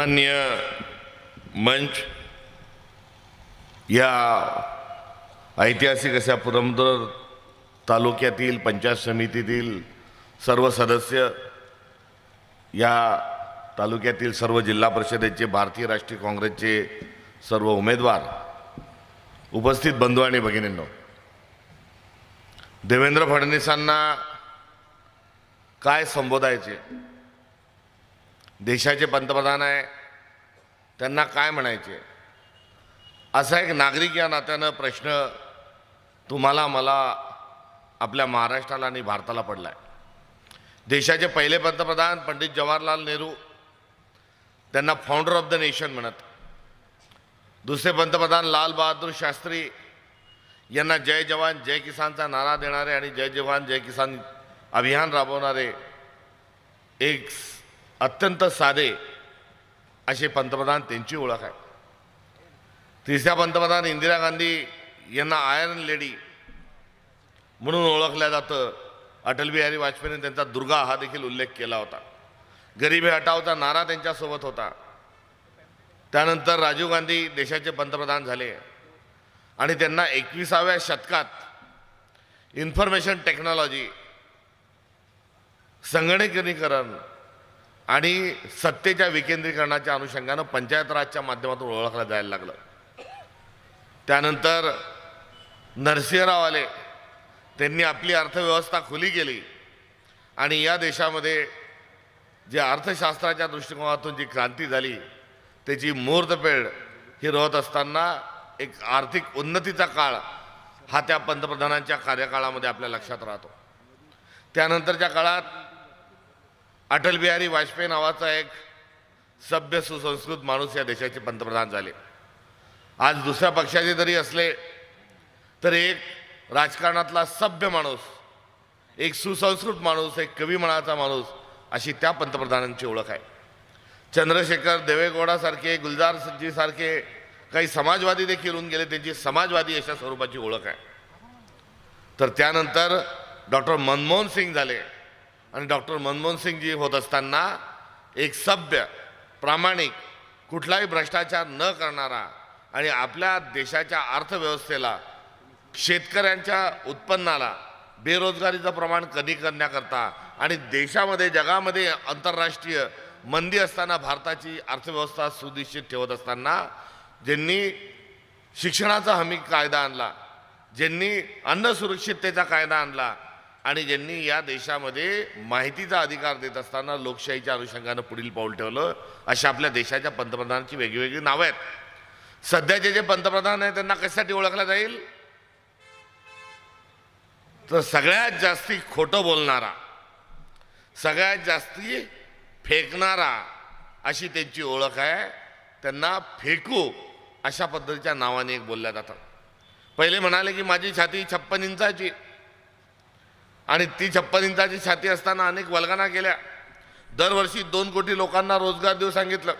सन्मान्य मंच या ऐतिहासिक अशा पुरंदर तालुक्यातील पंचायत समितीतील सर्व सदस्य या तालुक्यातील सर्व जिल्हा परिषदेचे भारतीय राष्ट्रीय काँग्रेसचे सर्व उमेदवार उपस्थित बंधू आणि भगिनींनो देवेंद्र फडणवीसांना काय संबोधायचे? देशाचे पंतप्रधान आहे त्यांना काय म्हणायचे? असा एक नागरिक या नात्यानं प्रश्न तुम्हाला मला आपल्या महाराष्ट्राला आणि भारताला पडला आहे देशाचे पहिले पंतप्रधान पंडित जवाहरलाल नेहरू त्यांना फाउंडर ऑफ द नेशन म्हणत. दुसरे पंतप्रधान लाल बहादूर शास्त्री यांना जय जवान जय किसानचा नारा देणारे आणि जय जवान जय किसान अभियान राबवणारे एक अत्यंत साधे असे पंतप्रधान त्यांची ओळख आहे. तिसऱ्या पंतप्रधान इंदिरा गांधी यांना आयर्न लेडी म्हणून ओळखलं जातं. अटलबिहारी वाजपेयीने त्यांचा दुर्गा हा देखील उल्लेख केला होता. गरिबी हटावचा नारा त्यांच्यासोबत होता. त्यानंतर राजीव गांधी देशाचे पंतप्रधान झाले. आणि त्यांना एकविसाव्या शतकात इन्फॉर्मेशन टेक्नॉलॉजी संगणकीकरण आणि सत्तेच्या विकेंद्रीकरणाच्या अनुषंगानं पंचायत राजच्या माध्यमातून ओळखलं जायला लागलं. त्यानंतर नरसिंहराव आले त्यांनी आपली अर्थव्यवस्था खुली केली. आणि या देशामध्ये जे अर्थशास्त्राच्या दृष्टिकोनातून जी क्रांती झाली त्याची मुहूर्तपेढ ही रोवत असताना एक आर्थिक उन्नतीचा काळ हा त्या पंतप्रधानांच्या कार्यकाळामध्ये आपल्या लक्षात राहतो. त्यानंतरच्या काळात अटल बिहारी वाजपेयी नावाचा एक सभ्य सुसंस्कृत माणूस या देशाचे पंतप्रधान झाले. आज दुसऱ्या पक्षाचे जरी असले तरी एक राजकारणातला सभ्य माणूस एक सुसंस्कृत माणूस एक कवी मनाचा माणूस अशी त्या पंतप्रधानांची ओळख आहे. चंद्रशेखर देवेगौडासारखे गुलजार सारखे काही समाजवादी देखील होऊन गेले त्यांची समाजवादी अशा स्वरूपाची ओळख आहे. तर त्यानंतर डॉक्टर मनमोहन सिंग झाले. आणि डॉक्टर मनमोहन सिंगजी होत असताना एक सभ्य प्रामाणिक कुठलाही भ्रष्टाचार न करणारा आणि आपल्या देशाच्या अर्थव्यवस्थेला शेतकऱ्यांच्या उत्पन्नाला बेरोजगारीचं प्रमाण कमी करण्याकरता आणि देशामध्ये जगामध्ये आंतरराष्ट्रीय मंदी असताना भारताची अर्थव्यवस्था सुनिश्चित ठेवत असताना ज्यांनी शिक्षणाचा हमी कायदा आणला ज्यांनी अन्न सुरक्षिततेचा कायदा आणला आणि ज्यांनी या देशामध्ये माहितीचा अधिकार देत असताना लोकशाहीच्या अनुषंगानं पुढील पाऊल ठेवलं अशा आपल्या देशाच्या पंतप्रधानांची वेगवेगळी नावं आहेत. सध्याचे जे पंतप्रधान आहेत त्यांना कशासाठी ओळखला जाईल? तर सगळ्यात जास्ती खोटं बोलणारा सगळ्यात जास्ती फेकणारा अशी त्यांची ओळख आहे. त्यांना फेकू अशा पद्धतीच्या नावाने एक बोलल्या जातात. पहिले म्हणाले की माझी छाती छप्पन इंचाची आणि ती छप्पन इंचाची छाती असताना अनेक वल्गना केल्या. दरवर्षी दोन कोटी लोकांना रोजगार देऊ सांगितलं.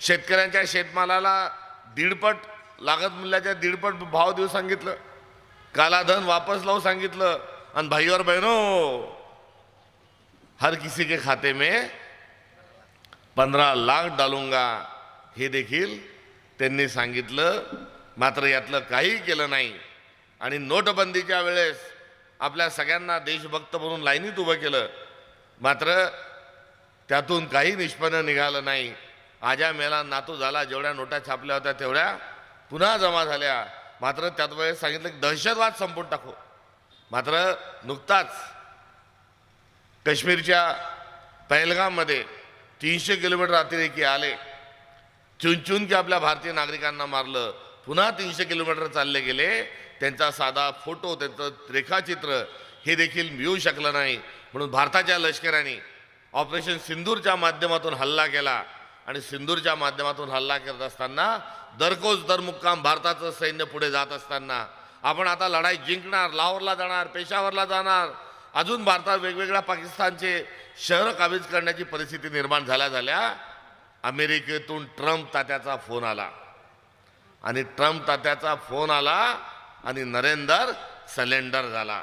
शेतकऱ्यांच्या शेतमालाला दीडपट लागत मूल्याच्या दीडपट भाव देऊ सांगितलं. कालाधन वापस लावू सांगितलं. आणि भाई और बहनो हर किसी के खाते में पंधरा लाख डालूंगा. हे देखील त्यांनी सांगितलं. मात्र यातलं काही केलं नाही. आणि नोटबंदीच्या वेळेस आपल्या सगळ्यांना देशभक्त म्हणून लाईनीत उभं केलं. मात्र त्यातून काही निष्पन्न निघालं नाही. आजा मेला नातू झाला जेवढ्या नोटा छापल्या होत्या तेवढ्या पुन्हा जमा झाल्या. मात्र त्यात वेळेस सांगितलं की दहशतवाद संपून टाकू. मात्र नुकताच काश्मीरच्या पहलगाममध्ये तीनशे किलोमीटर अतिरेकी आले. चुनचुन की आपल्या भारतीय नागरिकांना मारलं. पुन्हा तीनशे किलोमीटर चालले गेले. त्यांचा साधा फोटो त्यांचं रेखाचित्र हे देखील मिळू शकलं नाही. म्हणून भारताच्या लष्कराने ऑपरेशन सिंदूरच्या माध्यमातून हल्ला केला आणि सिंदूरच्या माध्यमातून हल्ला करत असताना दरकोस दर मुक्काम भारताचं सैन्य पुढे जात असताना आपण आता लढाई जिंकणार लाहोरला जाणार पेशावरला जाणार. अजून भारतात वेगवेगळ्या पाकिस्तानचे शहरं काबीज करण्याची परिस्थिती निर्माण झाल्या झाल्या. अमेरिकेतून ट्रम्प तात्याचा फोन आला. आणि ट्रम्प तात्याचा फोन आला आणि नरेंदर सलेंडर झाला.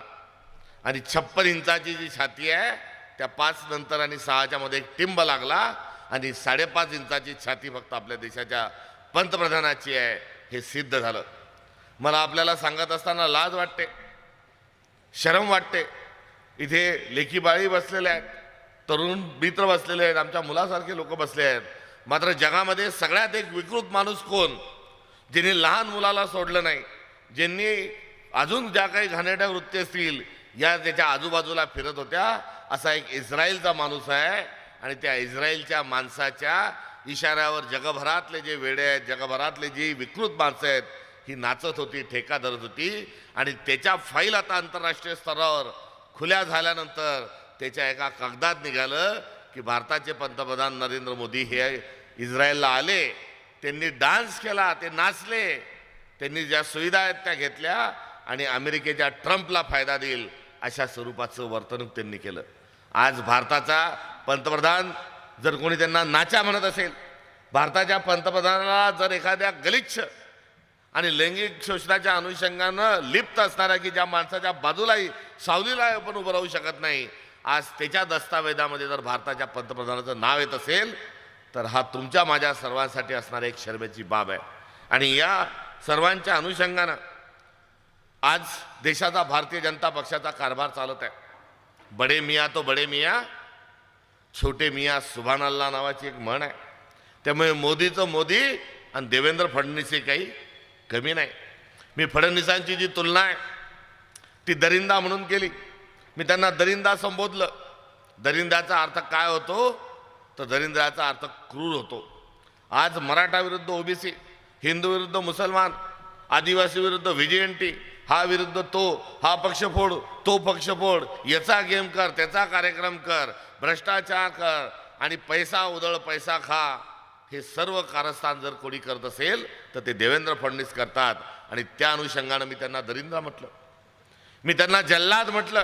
आणि छप्पन इंचाची जी छाती आहे त्या पाच नंतर आणि सहाच्या मध्ये एक टिंब लागला आणि साडेपाच इंचाची छाती फक्त आपल्या देशाच्या पंतप्रधानाची आहे हे सिद्ध झालं. मला आपल्याला सांगत असताना लाज वाटते शरम वाटते. इथे लेखी बाळी बसलेले आहेत तरुण मित्र बसलेले आहेत आमच्या मुलासारखे लोक बसले आहेत. मात्र जगामध्ये सगळ्यात एक विकृत माणूस कोण? ज्यांनी लहान मुलाला सोडलं नाही ज्यांनी अजून ज्या काही घाणेरड्या वृत्ती असतील या त्याच्या आजूबाजूला फिरत होत्या असा एक इस्रायलचा माणूस आहे. आणि त्या इस्रायलच्या माणसाच्या इशाऱ्यावर जगभरातले जे वेडे आहेत जगभरातले जी विकृत माणसं आहेत ही नाचत होती ठेका धरत होती. आणि त्याच्या फाईल आता आंतरराष्ट्रीय स्तरावर खुल्या झाल्यानंतर त्याच्या एका कागदात निघालं की भारताचे पंतप्रधान नरेंद्र मोदी हे इस्रायलला आले. त्यांनी डान्स केला ते नाचले. त्यांनी ज्या सुविधा आहेत त्या घेतल्या आणि अमेरिकेच्या ट्रम्पला फायदा देईल अशा स्वरूपाचं वर्तणूक त्यांनी केलं. आज भारताचा पंतप्रधान जर कोणी त्यांना नाचा म्हणत असेल भारताच्या पंतप्रधानाला जर एखाद्या गलिच्छ आणि लैंगिक शोषणाच्या अनुषंगानं लिप्त असणाऱ्या की ज्या माणसाच्या बाजूलाही सावलीला पण उभं राहू शकत नाही आज त्याच्या दस्तावेजामध्ये जर भारताच्या पंतप्रधानाचं नाव येत असेल तर हा तुमच्या माझ्या सर्वांसाठी असणारी एक शर्मेची बाब आहे. आणि या सर्वांच्या अनुषंगानं आज देशाचा भारतीय जनता पक्षाचा कारभार चालत आहे. बडे मिया तो बडे मिया छोटे मिया सुभान अल्ला नावाची एक म्हण आहे. त्यामुळे मोदीचं मोदी आणि देवेंद्र फडणवीस हे काही कमी नाही. मी फडणवीसांची जी तुलना आहे ती दरिंदा म्हणून केली. मी त्यांना दरिंदा संबोधलं. दरिंदाचा अर्थ काय होतो? तर दरिंद्राचा अर्थ क्रूर होतो. आज मराठा विरुद्ध ओबीसी हिंदू विरुद्ध मुसलमान आदिवासी विरुद्ध व्हिजिएंटी हा विरुद्ध तो हा पक्ष फोड तो पक्ष फोड याचा गेम कर त्याचा कार्यक्रम कर भ्रष्टाचार कर आणि पैसा उधळ पैसा खा हे सर्व कारस्थान जर कोणी करत असेल तर ते देवेंद्र फडणवीस करतात. आणि त्या अनुषंगानं मी त्यांना दरिंद्र म्हटलं. मी त्यांना जल्लाद म्हटलं.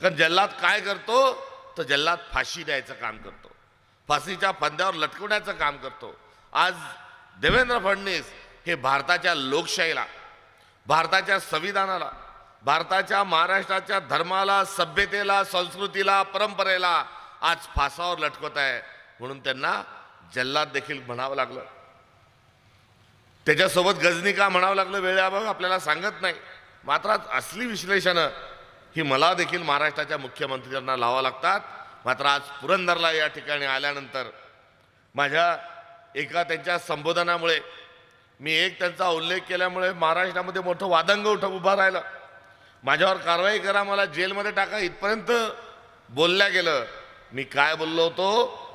कारण जल्लाद काय करतो? तर जल्लाद फाशी द्यायचं काम करतो. फाशीच्या फंद्यावर लटकवण्याचं काम करतो. आज देवेंद्र फडणवीस हे भारताच्या लोकशाहीला भारताच्या संविधानाला भारताच्या महाराष्ट्राच्या धर्माला सभ्यतेला संस्कृतीला परंपरेला आज फासावर लटकवत आहे म्हणून त्यांना जल्लाद देखील म्हणावं लागलं. त्याच्यासोबत गजनी का म्हणावं लागलं वेळेअभावी आपल्याला सांगत नाही. मात्र असली विश्लेषणं ही मला देखील महाराष्ट्राच्या मुख्यमंत्र्यांना लावा लागतात. मात्र आज पुरंदरला या ठिकाणी आल्यानंतर माझ्या एका त्यांच्या संबोधनामुळे मी एक त्यांचा उल्लेख केल्यामुळे महाराष्ट्रामध्ये मोठं वादंग उठ उभं राहिलं. माझ्यावर कारवाई करा मला जेलमध्ये टाका इथपर्यंत बोलल्या गेलं. मी काय बोललो होतो?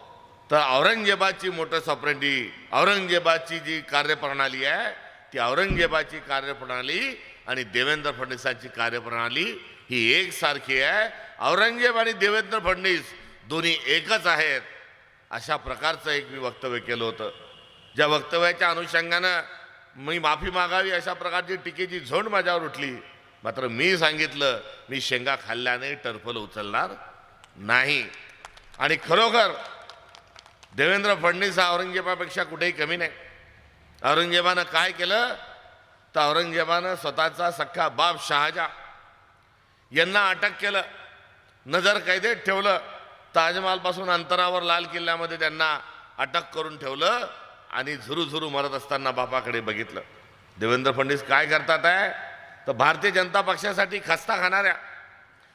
तर औरंगजेबाची मोटर सॉपरेंटी औरंगजेबाची जी कार्यप्रणाली आहे ती औरंगजेबाची कार्यप्रणाली आणि देवेंद्र फडणवीसांची कार्यप्रणाली ही एकसारखी आहे. औरंगजेब आणि देवेंद्र फडणवीस दोन्ही एकच आहेत. अशा प्रकारचं एक मी वक्तव्य केलं होतं. ज्या वक्तव्याच्या अनुषंगानं मी माफी मागावी अशा प्रकारची टीकेची झोंड माझ्यावर उठली. मात्र मी सांगितलं मी शेंगा खाल्ल्याने टर्फल उचलणार नाही. आणि खरोखर देवेंद्र फडणवीस हा औरंगजेबापेक्षा कुठेही कमी नाही. औरंगजेबानं काय केलं? तर औरंगजेबानं स्वतःचा सख्खा बाप शहाजा यांना अटक केलं. नजर कैदेत ठेवलं. ताजमहालपासून अंतरावर लाल किल्ल्यामध्ये त्यांना अटक करून ठेवलं आणि झुरू झुरू मरत असताना बापाकडे बघितलं. देवेंद्र फडणवीस काय करतात आहे? तर भारतीय जनता पक्षासाठी खस्ता खाणाऱ्या.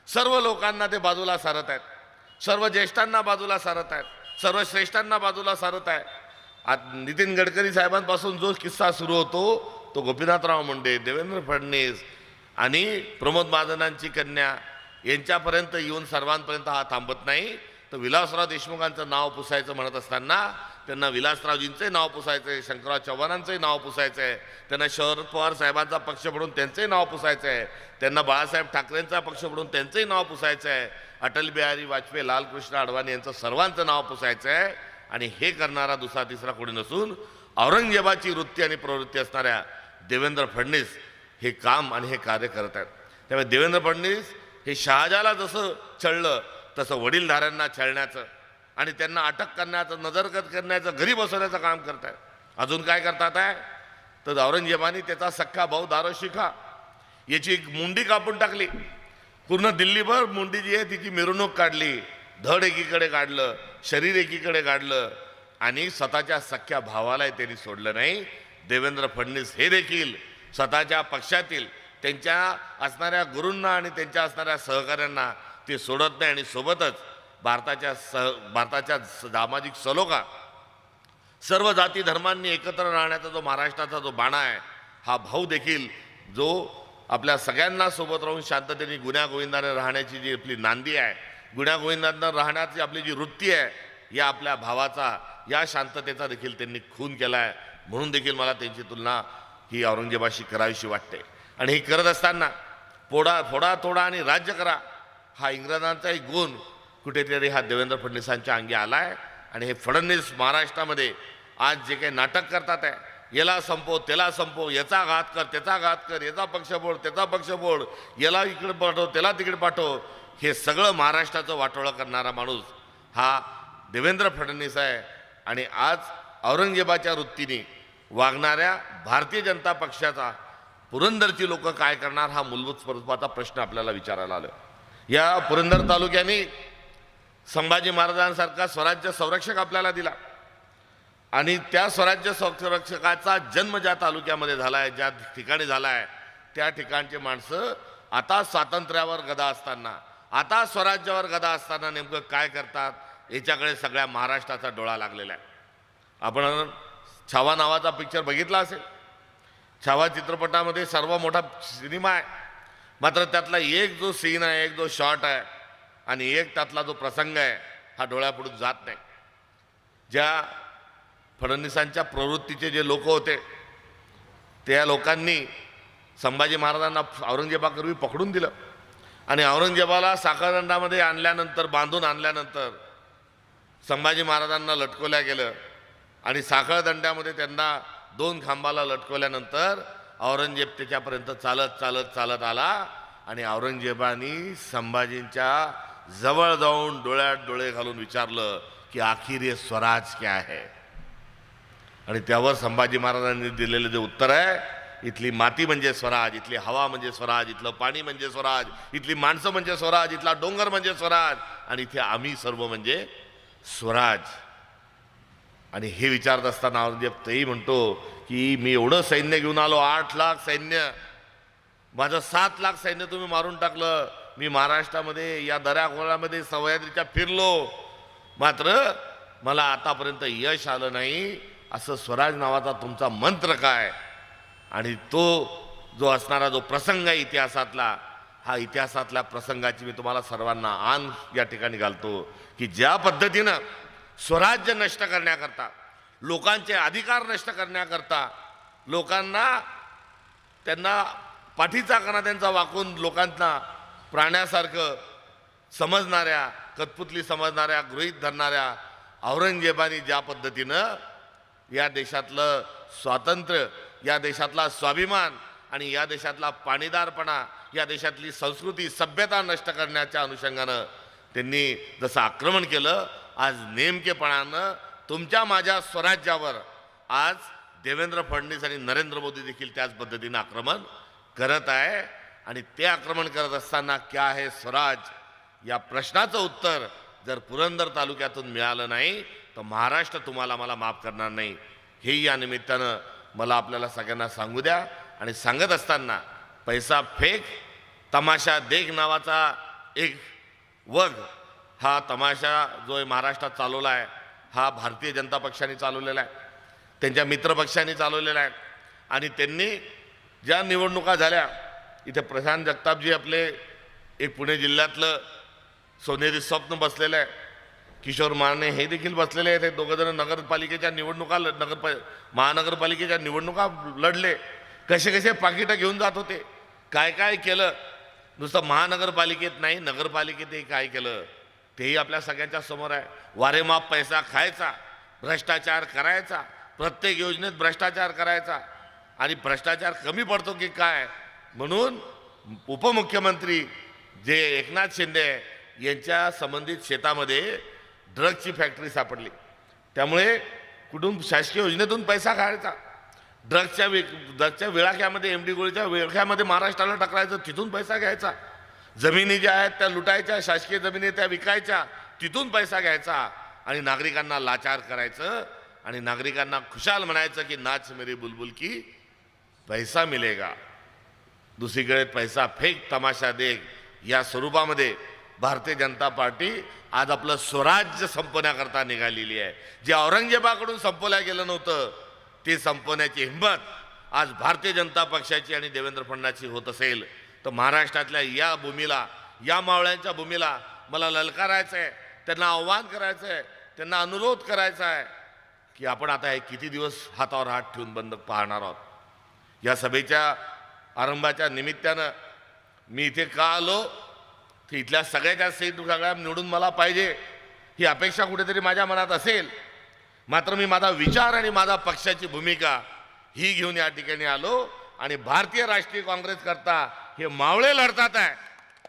सर्व लोकांना ते बाजूला सारत आहेत. सर्व ज्येष्ठांना बाजूला सारत आहेत. सर्व श्रेष्ठांना बाजूला सारत आहे आज नितीन गडकरी साहेबांपासून जो किस्सा सुरू होतो तो गोपीनाथराव मुंडे देवेंद्र फडणवीस आणि प्रमोद महाजनांची कन्या यांच्यापर्यंत येऊन सर्वांपर्यंत हा थांबत नाही. तर विलासराव देशमुखांचं नाव पुसायचं म्हणत असताना त्यांना विलासरावजींचंही नाव पुसायचं आहे शंकरराव चव्हाणांचंही नाव पुसायचं आहे त्यांना शरद पवार साहेबांचा पक्ष म्हणून त्यांचंही नाव पुसायचं आहे त्यांना बाळासाहेब ठाकरेंचा पक्ष म्हणून त्यांचंही नाव पुसायचं आहे अटल बिहारी वाजपेयी लालकृष्ण अडवाणी यांचं सर्वांचं नाव पुसायचं आहे आणि हे करणारा दुसरा तिसरा कोणी नसून औरंगजेबाची वृत्ती आणि प्रवृत्ती असणाऱ्या देवेंद्र फडणवीस हे काम आणि हे कार्य करत आहेत. त्यामुळे देवेंद्र फडणवीस हे शहाजाला जसं छळलं तसं वडीलधाऱ्यांना छळण्याचं आणि त्यांना अटक करण्याचं नजरगत करण्याचं घरी बसवण्याचं काम करत आहेत. अजून काय करतात आहे? तर औरंगजेबाने त्याचा सख्खा भाऊ दारो शिखा याची एक मुंडी कापून टाकली. पूर्ण दिल्लीभर मुंडी जी आहे तिची मिरवणूक काढली धड एकीकडे काढलं शरीर एकीकडे काढलं आणि स्वतःच्या सख्ख्या भावालाही त्यांनी सोडलं नाही. देवेंद्र फडणवीस हे देखील स्वतःच्या पक्षातील त्यांच्या असणाऱ्या गुरूंना आणि त्यांच्या असणाऱ्या सहकाऱ्यांना ते सोडत नाही आणि सोबतच भारताच्या सह भारताच्या सामाजिक सलोखा सर्व जाती धर्मांनी एकत्र राहण्याचा जो महाराष्ट्राचा जो बाणा आहे हा भाऊ देखील जो आपल्या सगळ्यांना सोबत राहून शांततेने गुण्यागोविंदाने राहण्याची जी आपली नांदी आहे गुण्यागोविंदानं राहण्याची आपली जी वृत्ती आहे या आपल्या भावाचा या शांततेचा देखील त्यांनी खून केला आहे म्हणून देखील मला त्यांची तुलना ही औरंगजेबाशी करावीशी वाटते. आणि हे करत असताना पोडा फोडा तोडा आणि राज्य करा हा इंग्रजांचा एक गुण. कुठेतरी हा देवेंद्र फडणवीसांच्या अंगी आला आहे आणि हे फडणवीस महाराष्ट्रामध्ये आज जे काही नाटक करतात आहे याला संपव त्याला संपव याचा घात कर त्याचा घात कर याचा पक्ष बोड त्याचा पक्ष बोड याला इकडे पाठव त्याला तिकडे पाठव हे सगळं महाराष्ट्राचं वाटोळं करणारा माणूस हा देवेंद्र फडणवीस आहे. आणि आज औरंगजेबाच्या वृत्तीने वागणाऱ्या भारतीय जनता पक्षाचा पुरंदरची लोक काय करणार हा मूलभूत स्वरूपाचा प्रश्न आपल्याला विचारायला आलो या पुरंदर तालुक्याने संभाजी महाराजांसारखा स्वराज्य संरक्षक आपल्याला दिला. आणि त्या स्वराज्य संरक्षकाचा जन्म ज्या तालुक्यामध्ये झाला आहे ज्या ठिकाणी झाला आहे त्या ठिकाणचे माणसं आता स्वातंत्र्यावर गदा असताना आता स्वराज्यावर गदा असताना नेमकं काय करतात याच्याकडे सगळ्या महाराष्ट्राचा डोळा लागलेला आहे. आपण छावा नावाचा पिक्चर बघितला असेल. छावा चित्रपटामध्ये सर्व मोठा सिनेमा आहे. मात्र त्यातला एक जो सीन आहे एक जो शॉट आहे आणि एक त्यातला जो प्रसंग आहे हा डोळ्यापुढून जात नाही. ज्या फडणवीसांच्या प्रवृत्तीचे जे लोक होते त्या लोकांनी संभाजी महाराजांना औरंगजेबाकरवी पकडून दिलं. आणि औरंगजेबाला साखरदंडामध्ये आणल्यानंतर बांधून आणल्यानंतर संभाजी महाराजांना लटकवल्या गेलं. आणि साखळदंड्यामध्ये त्यांना दोन खांबाला लटकवल्यानंतर औरंगजेब त्याच्यापर्यंत चालत चालत चालत आला आणि औरंगजेबानी संभाजींच्या जवळ जाऊन डोळ्यात डोळे घालून विचारलं की आखिर ये स्वराज क्या आहे आणि त्यावर संभाजी महाराजांनी दिलेलं जे उत्तर आहे इथली माती म्हणजे स्वराज इथली हवा म्हणजे स्वराज इथलं पाणी म्हणजे स्वराज इथली माणसं म्हणजे स्वराज इथला डोंगर म्हणजे स्वराज आणि इथे आम्ही सर्व म्हणजे स्वराज. आणि हे विचारत असताना औरंगजेब तेही म्हणतो की मी एवढं सैन्य घेऊन आलो आठ लाख सैन्य. माझं सात लाख सैन्य तुम्ही मारून टाकलं. मी महाराष्ट्रामध्ये या दऱ्याखोऱ्यामध्ये सह्याद्रीच्या फिरलो. मात्र मला आतापर्यंत यश आलं नाही. असं स्वराज नावाचा तुमचा मंत्र काय? आणि तो जो असणारा जो प्रसंग आहे इतिहासातला हा इतिहासातल्या प्रसंगाची मी तुम्हाला सर्वांना आन या ठिकाणी घालतो की ज्या पद्धतीनं स्वराज्य नष्ट करण्याकरता लोकांचे अधिकार नष्ट करण्याकरता लोकांना त्यांना पाठीचा कणा त्यांचा वाकून लोकांना प्राण्यासारखं समजणाऱ्या कतपुतली समजणाऱ्या गृहीत धरणाऱ्या औरंगजेबानी ज्या पद्धतीनं या देशातलं स्वातंत्र्य या देशातला स्वाभिमान आणि या देशातला पाणीदारपणा या देशातली संस्कृती सभ्यता नष्ट करण्याच्या अनुषंगानं त्यांनी जसं आक्रमण केलं आज नेमकेपणानं तुमच्या माझ्या स्वराज्यावर आज देवेंद्र फडणवीस आणि नरेंद्र मोदी देखील त्याच पद्धतीनं आक्रमण करत आहे. आणि ते आक्रमण करत असताना क्या आहे स्वराज? या प्रश्नाचं उत्तर जर पुरंदर तालुक्यातून मिळालं नाही तर महाराष्ट्र तुम्हाला मला माफ करणार नाही. हे या निमित्तानं मला आपल्याला सगळ्यांना सांगू द्या. आणि सांगत असताना पैसा फेक तमाशा देख नावाचा एक वग हा तमाशा जो आहे महाराष्ट्रात चालवला आहे हा भारतीय जनता पक्षाने चालवलेला आहे त्यांच्या मित्रपक्षांनी चालवलेला आहे. आणि त्यांनी ज्या निवडणुका झाल्या इथे प्रशांत जगतापजी आपले एक पुणे जिल्ह्यातलं सोनेरी स्वप्न बसलेलं आहे. किशोर माने हे देखील बसलेले आहेत. हे दोघंजणं नगरपालिकेच्या निवडणुका लढ- नगर महानगरपालिकेच्या निवडणुका लढले. कसे कसे पाकिटं घेऊन जात होते? काय काय केलं? नुसतं महानगरपालिकेत नाही नगरपालिकेतही काय केलं? तेही आपल्या सगळ्यांच्या समोर आहे. वारेमाप पैसा खायचा भ्रष्टाचार करायचा प्रत्येक योजनेत भ्रष्टाचार करायचा. आणि भ्रष्टाचार कमी पडतो की काय? म्हणून उपमुख्यमंत्री जे एकनाथ शिंदे यांच्या संबंधित शेतामध्ये ड्रगची फॅक्टरी सापडली. त्यामुळे कुठून शासकीय योजनेतून पैसा खायचा. ड्रगच्या वे ड्रगच्या विळाख्यामध्ये एम डी गोळीच्या विळख्यामध्ये महाराष्ट्राला टाकायचं तिथून पैसा घ्यायचा. जमिनी ज्या आहेत त्या लुटायच्या शासकीय जमिनी त्या विकायच्या तिथून पैसा घ्यायचा आणि नागरिकांना लाचार करायचं आणि नागरिकांना खुशाल म्हणायचं की नाच मेरी बुलबुल की पैसा मिलेगा. दुसरीकडे पैसा फेक तमाशा देख या स्वरूपामध्ये भारतीय जनता पार्टी आज आपलं स्वराज्य संपवण्याकरता निघालेली आहे. जे औरंगजेबाकडून संपवल्या गेलं नव्हतं ते संपवण्याची हिंमत आज भारतीय जनता पक्षाची आणि देवेंद्र फडणवीसची होत असेल. तर महाराष्ट्रातल्या या भूमीला या मावळ्यांच्या भूमीला मला ललकारायचं आहे त्यांना आव्हान करायचं आहे त्यांना अनुरोध करायचा आहे की आपण आता हे किती दिवस हातावर हात ठेवून बंद पाहणार आहोत? या सभेच्या आरंभाच्या निमित्तानं मी इथे का आलो? तर इथल्या सगळ्याच्या सीट सगळ्या निवडून मला पाहिजे ही अपेक्षा कुठेतरी माझ्या मनात असेल. मात्र मी माझा विचार आणि माझा पक्षाची भूमिका ही घेऊन या ठिकाणी आलो आणि भारतीय राष्ट्रीय काँग्रेस करता हे मावळे लढतात आहे.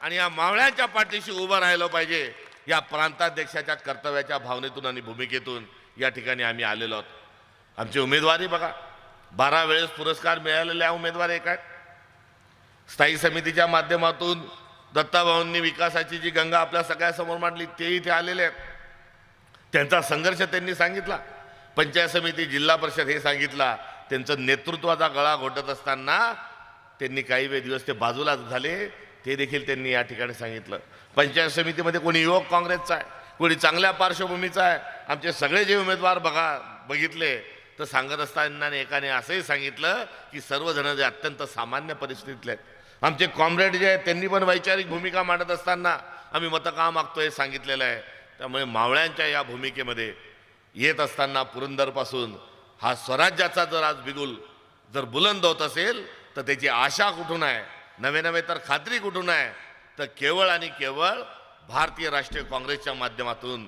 आणि या मावळ्यांच्या पाठीशी उभं राहिलं पाहिजे. या प्रांताध्यक्षाच्या कर्तव्याच्या भावनेतून आणि भूमिकेतून या ठिकाणी आम्ही आलेलो आहोत. आमची उमेदवारी बघा. बारा वेळेस पुरस्कार मिळालेल्या उमेदवार एक आहेत. स्थायी समितीच्या माध्यमातून दत्ताभाऊंनी विकासाची जी गंगा आपल्या सगळ्यासमोर मांडली ते इथे आलेले आहेत. त्यांचा संघर्ष त्यांनी सांगितला. पंचायत समिती जिल्हा परिषद हे सांगितला. त्यांचं नेतृत्वाचा गळा घोटत असताना त्यांनी काही वेळ दिवस ते बाजूलाच झाले ते देखील त्यांनी या ठिकाणी सांगितलं. पंचायत समितीमध्ये कोणी युवक काँग्रेसचा आहे कोणी चांगल्या पार्श्वभूमीचा आहे आमचे सगळे जे उमेदवार बघा बघितले तर सांगत असताना एकाने असंही सांगितलं की सर्वजण जे अत्यंत सामान्य परिस्थितीतले आहेत. आमचे कॉम्रेड जे आहेत त्यांनी पण वैचारिक भूमिका मांडत असताना आम्ही मतं का मागतो हे सांगितलेलं आहे. त्यामुळे मावळ्यांच्या या भूमिकेमध्ये येत असताना पुरंदरपासून हा स्वराज्याचा जर आज बिगुल जर बुलंद होत असेल तर त्याची आशा कुठून आहे? नवे नवे तर खात्री कुठून आहे? तर केवळ आणि केवळ भारतीय राष्ट्रीय काँग्रेसच्या माध्यमातून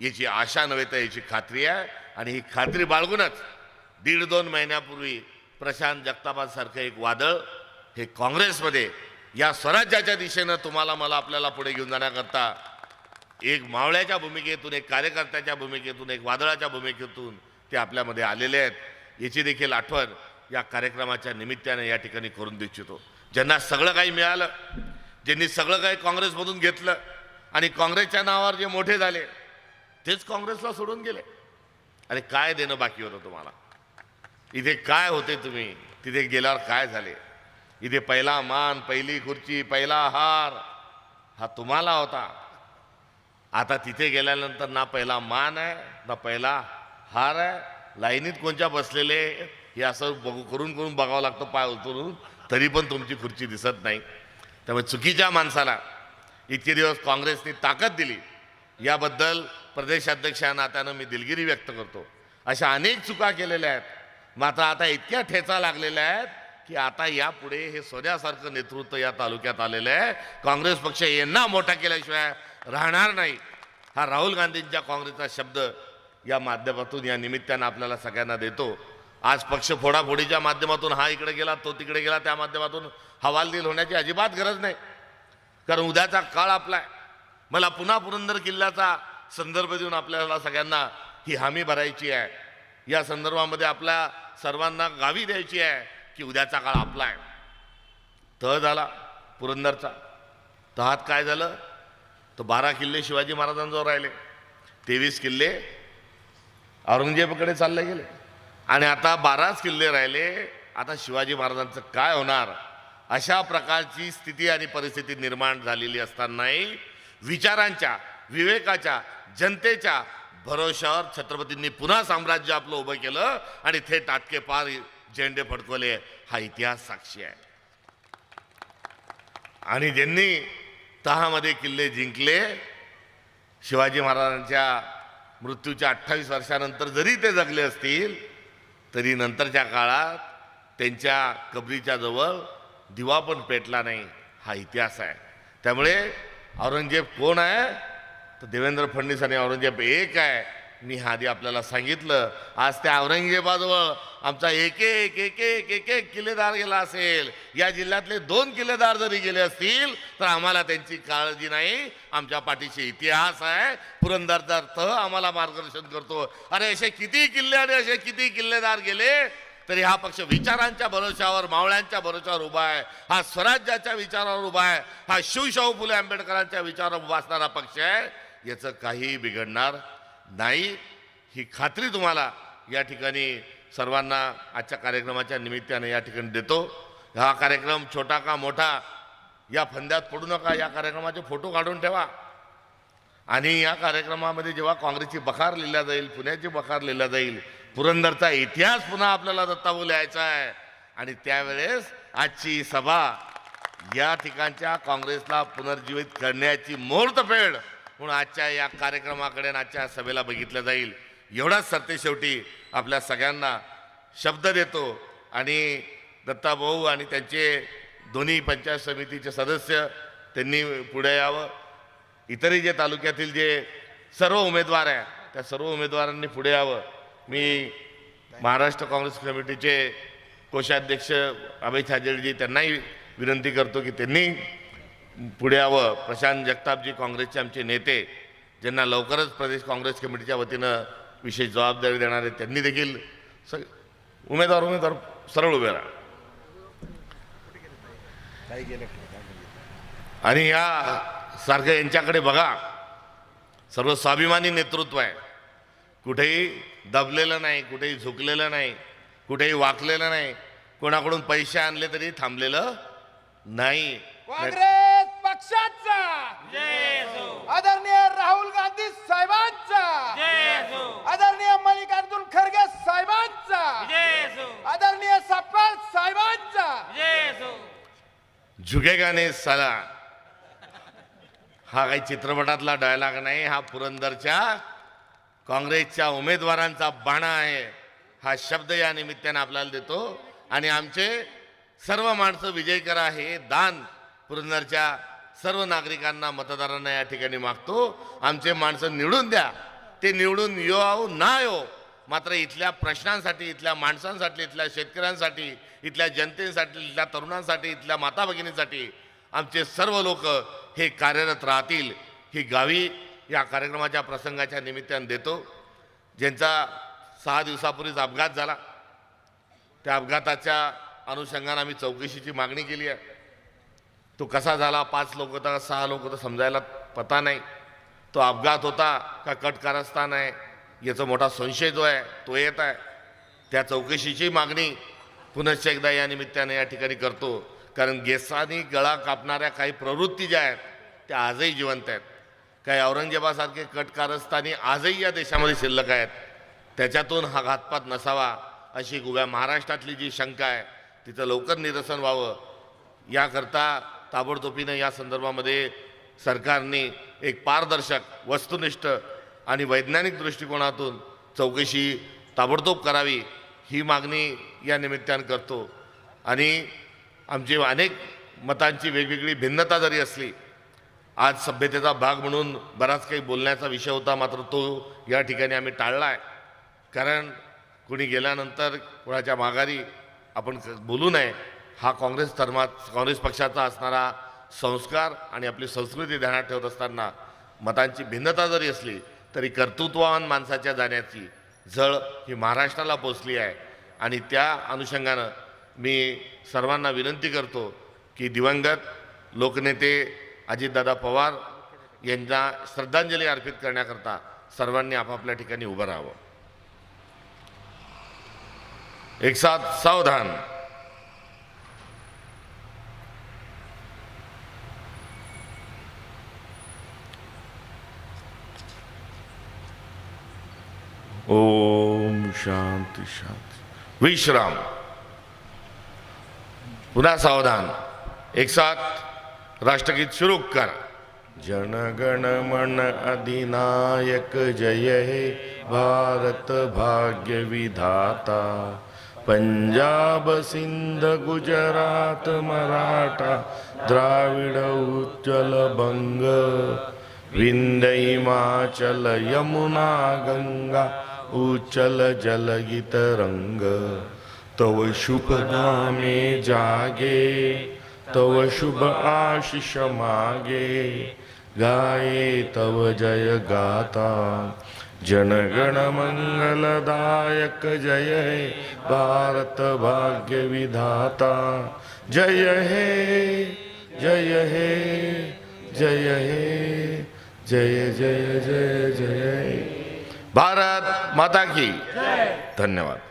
याची आशा नव्हे तर याची खात्री आहे. आणि ही खात्री बाळगूनच दीड दोन महिन्यापूर्वी प्रशांत जगतापासारखं एक वादळ हे काँग्रेसमध्ये या स्वराज्याच्या दिशेनं तुम्हाला मला आपल्याला पुढे घेऊन जाण्याकरता एक मावळ्याच्या भूमिकेतून एक कार्यकर्त्याच्या भूमिकेतून एक वादळाच्या भूमिकेतून ते आपल्यामध्ये आलेले आहेत. याची देखील आठवण या कार्यक्रमाच्या निमित्ताने या ठिकाणी करून देऊ इच्छितो ज्यांना सगळं काही मिळालं ज्यांनी सगळं काही काँग्रेसमधून घेतलं आणि काँग्रेसच्या नावावर जे मोठे झाले तेच काँग्रेसला सोडून गेले. अरे काय देणं बाकी होतं तुम्हाला? इथे काय होते तुम्ही? तिथे गेल्यावर काय झाले? इथे पहिला मान पहिली खुर्ची पहिला हार हा तुम्हाला होता. आता तिथे गेल्यानंतर ना पहिला मान आहे ना पहिला हार आहे. लाईनीत कोणत्या बसलेले हे असं बघू करून करून बघावं लागतं पाय उतरून तरी पण तुमची खुर्ची दिसत नाही. त्यामुळे चुकीच्या माणसाला इतके दिवस काँग्रेसने ताकद दिली. याबद्दल प्रदेशाध्यक्ष या नात्यानं मी दिलगिरी व्यक्त करतो. अशा अनेक चुका केलेल्या आहेत. मात्र आता इतक्या ठेचा लागलेल्या आहेत की आता यापुढे हे सोन्यासारखं नेतृत्व या तालुक्यात आलेलं आहे. काँग्रेस पक्ष यांना मोठा केल्याशिवाय राहणार नाही. हा राहुल गांधींच्या काँग्रेसचा शब्द या माध्यमातून या निमित्तानं आपल्याला सगळ्यांना देतो. आज पक्ष फोडाफोडीच्या माध्यमातून हा इकडे गेला तो तिकडे गेला त्या माध्यमातून हवालदिल होण्याची अजिबात गरज नाही. कारण उद्याचा काळ आपला आहे. मला पुन्हा पुरंदर किल्ल्याचा संदर्भ देऊन आपल्याला सगळ्यांना ही हमी भरायची आहे. या संदर्भामध्ये आपल्या सर्वांना गावी द्यायची आहे की उद्याचा काळ आपला आहे. तह झाला पुरंदरचा. तहात काय झालं? तर बारा किल्ले शिवाजी महाराजांजवळ राहिले. तेवीस किल्ले औरंगजेबाकडे चालले गेले. आणि आता बाराच किल्ले राहिले. आता शिवाजी महाराजांचं काय होणार? अशा प्रकारची स्थिती आणि परिस्थिती निर्माण झालेली असतानाही विचारांच्या विवेकाच्या जनतेच्या भरोशावर छत्रपतींनी पुन्हा साम्राज्य आपलं उभं केलं आणि थेट आटके पार झेंडे फडकवले. हा इतिहास साक्षी आहे. आणि ज्यांनी तहामध्ये किल्ले जिंकले शिवाजी महाराजांच्या मृत्यूच्या अठ्ठावीस वर्षानंतर जरी ते जगले असतील तरी नंतरच्या काळात त्यांच्या कबरीच्या जवळ दिवा पण पेटला नाही. हा इतिहास आहे. त्यामुळे औरंगजेब कोण आहे? तर देवेंद्र फडणवीस आणि औरंगजेब एक आहे. मी आधी आपल्याला सांगितलं आज त्या औरंगजेबाजवळ आमचा एक एक एक एक एक एक किल्लेदार गेला असेल. या जिल्ह्यातले दोन किल्लेदार जरी गेले असतील तर आम्हाला त्यांची काळजी नाही. आमच्या पाठीशी इतिहास आहे. पुरंदरदार्थ आम्हाला मार्गदर्शन करतो. अरे असे किती किल्ले आणि असे किती किल्लेदार गेले तरी हा पक्ष विचारांच्या भरोशावर मावळ्यांच्या भरोशावर उभा आहे. हा स्वराज्याच्या विचारावर उभा आहे. हा शिवशाहू फुले आंबेडकरांच्या विचारावर उभा असणारा पक्ष आहे. याचं काही बिघडणार नाही ही खात्री तुम्हाला या ठिकाणी सर्वांना आजच्या कार्यक्रमाच्या निमित्ताने या ठिकाणी देतो. हा कार्यक्रम छोटा का मोठा या फंद्यात पडू नका या कार्यक्रमाचे फोटो काढून ठेवा. आणि या कार्यक्रमामध्ये जेव्हा काँग्रेसची बखार लिहिल्या जाईल पुण्याची बखार लिहिल्या जाईल पुरंदरचा इतिहास पुन्हा आपल्याला दत्तावू लिहायचा आहे. आणि त्यावेळेस आजची सभा या ठिकाणच्या काँग्रेसला पुनर्जीवित करण्याची मुहूर्तफेड म्हणून आजच्या या कार्यक्रमाकडे आजच्या सभेला बघितलं जाईल. एवढाच सरते शेवटी आपल्या सगळ्यांना शब्द देतो. आणि दत्ताभाऊ आणि त्यांचे दोन्ही पंचायत समितीचे सदस्य त्यांनी पुढे यावं. इतरही जे तालुक्यातील जे सर्व उमेदवार आहे त्या सर्व उमेदवारांनी पुढे यावं. मी महाराष्ट्र काँग्रेस कमिटीचे कोषाध्यक्ष अभय छाजेडजी त्यांनाही विनंती करतो की त्यांनी पुढे यावं. प्रशांत जगतापजी काँग्रेसचे आमचे नेते ज्यांना लवकरच प्रदेश काँग्रेस कमिटीच्या वतीनं विशेष जबाबदारी देणार आहे त्यांनी देखील सग उमेदवार उमेदवार सरळ उभे राहा. आणि या सारखं यांच्याकडे बघा. सर्व स्वाभिमानी नेतृत्व आहे. कुठेही दबलेलं नाही कुठेही झुकलेलं नाही कुठेही वाकलेलं नाही. कोणाकडून पैसे आणले तरी थांबलेलं नाही. काँग्रेस! पक्षाचा. आदरणीय राहुल गांधी साहेबांचा. आदरणीय मल्लिकार्जुन खरगे साहेबांचा. आदरणीय सपकाळ साहेबांचा. झुकेगा नाही साला. हा काही चित्रपटातला डायलॉग नाही हा पुरंदरच्या काँग्रेसच्या उमेदवारांचा बाणा आहे. हा शब्द या निमित्ताने आपल्याला देतो. आणि आमचे सर्व माणसं विजय करा हे दान पुरंदरच्या सर्व नागरिकांना मतदारांना या ठिकाणी मागतो. आमचे माणसं निवडून द्या. ते निवडून यो ना यो. मात्र इथल्या प्रश्नांसाठी इथल्या माणसांसाठी इथल्या शेतकऱ्यांसाठी इथल्या जनतेसाठी इथल्या तरुणांसाठी इथल्या माता भगिनीसाठी आमचे सर्व लोक हे कार्यरत राहतील. ही गावी या कार्यक्रमाच्या प्रसंगाच्या निमित्तानं देतो. ज्यांचा सहा दिवसापूर्वीच अपघात झाला त्या अपघाताच्या अनुषंगानं आम्ही चौकशीची मागणी केली आहे. तो कसा झाला? पाच लोक होता का सहा लोक होता समजायला पता नाही. तो अपघात होता का कट कारस्थान आहे? याचा मोठा संशय जो आहे तो येत आहे. त्या चौकशीची मागणी पुनश्च एकदा या निमित्ताने या ठिकाणी करतो. कारण गेसानी गळा कापणाऱ्या काही प्रवृत्ती ज्या आहेत त्या आजही जिवंत आहेत. काही औरंगजेबासारखे कट कारस्थानी आजही या देशामध्ये शिल्लक आहेत. त्याच्यातून हा घातपात नसावा अशी उभ्या महाराष्ट्रातली जी शंका आहे तिचं लवकर निरसन व्हावं. याकरता ताबडतोबीनं या संदर्भामध्ये सरकारने एक पारदर्शक वस्तुनिष्ठ आणि वैज्ञानिक दृष्टिकोनातून चौकशी ताबडतोब करावी ही मागणी या निमित्तानं करतो. आणि आमची अनेक मतांची वेगवेगळी भिन्नता जरी असली आज सभ्यतेचा भाग म्हणून बराच काही बोलण्याचा विषय होता मात्र तो या ठिकाणी आम्ही टाळला आहे कारण कुणी गेल्यानंतर कुणाच्या माघारी आपण बोलू नये हा काँग्रेस धर्मात काँग्रेस पक्षाचा असणारा संस्कार आणि आपली संस्कृती ध्यानात ठेवत असताना मतांची भिन्नता जरी असली तरी कर्तृत्ववान माणसाच्या जाण्याची झळ ही महाराष्ट्राला पोचली आहे. आणि त्या अनुषंगानं मी सर्वांना विनंती करतो की दिवंगत लोकनेते अजितदादा पवार यांना श्रद्धांजली अर्पित करण्याकरता सर्वांनी आपापल्या ठिकाणी उभं राहावं. एक साथ सावधान. ओम शांती शांती। विश्राम। पुन्हा सावधान। एक साथ राष्ट्रगीत सुरू कर। जनगण मन अधिनायक जय हे। भारत भाग्य विधाता। पंजाब सिंध गुजरात मराठा। द्राविड उज्जल बंग। विंध्य हिमाचल यमुना गंगा। उचल जलगित रंग तव शुभ नामे जागे तव शुभ आशिष मागे गाये तव जय गाता। जनगण मंगलदायक जय हे भारत भाग्य विधाता। जय हे जय हे जय हे जय जय जय जय। भारत माता की। धन्यवाद।